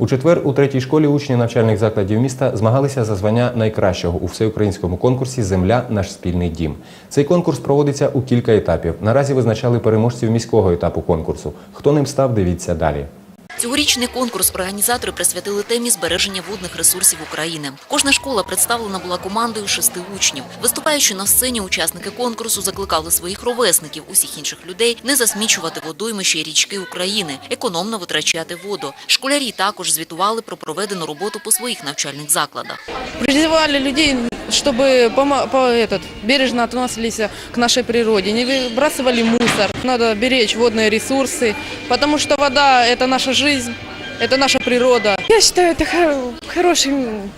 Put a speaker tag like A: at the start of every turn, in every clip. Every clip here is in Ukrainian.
A: У четвер у третій школі учні навчальних закладів міста змагалися за звання найкращого у всеукраїнському конкурсі Земля наш спільний дім. Цей конкурс проводиться у кілька етапів. Наразі визначали переможців міського етапу конкурсу. Хто ним став, дивіться далі.
B: Цьогорічний конкурс організатори присвятили темі збереження водних ресурсів України. Кожна школа представлена була командою шести учнів. Виступаючи на сцені, учасники конкурсу закликали своїх ровесників, усіх інших людей, не засмічувати водоймища і річки України, економно витрачати воду. Школярі також звітували про проведену роботу по своїх навчальних закладах.
C: призывали людей, чтобы по, этот, бережно относились к нашей природе, не выбрасывали мусор. Надо беречь водные ресурсы, потому что вода – это наша жизнь, это наша природа.
D: Я считаю, это хо- хороший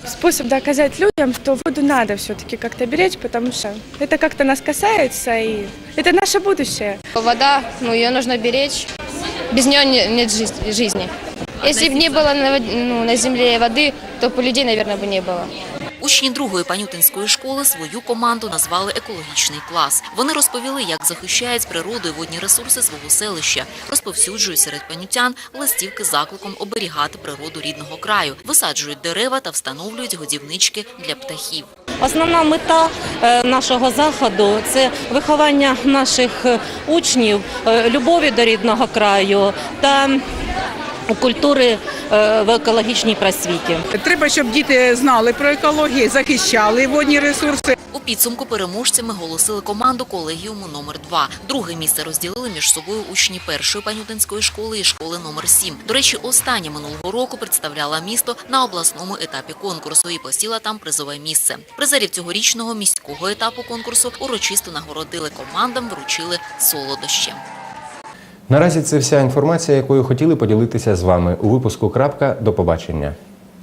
D: способ доказать людям, что воду надо все-таки как-то беречь, потому что это как-то нас касается, и это наше будущее.
E: Вода, ну, ее нужно беречь. Без нее не- нет жиз- жизни. Если бы не было на, ну, на земле воды, то бы людей, наверное, бы не было.
B: Учні другої панютинської школи свою команду назвали екологічний клас. Вони розповіли, як захищають з природою водні ресурси свого селища, розповсюджують серед панютян листівки закликом оберігати природу рідного краю, висаджують дерева та встановлюють годівнички для птахів.
F: Основна мета е, нашого заходу це виховання наших е, учнів, е, любові до рідного краю та культури е, в екологічній просвіті.
G: Треба, щоб діти знали про екологію, захищали водні ресурси.
B: У підсумку переможцями голосили команду колегіуму номер 2 Друге місце розділили між собою учні першої панютинської школи і школи номер 7 До речі, остання минулого року представляла місто на обласному етапі конкурсу і посіла там призове місце. Призерів цьогорічного міського етапу конкурсу урочисто нагородили командам, вручили солодощі.
A: Наразі це вся інформація, якою хотіли поділитися з вами у випуску. Крапка. До побачення.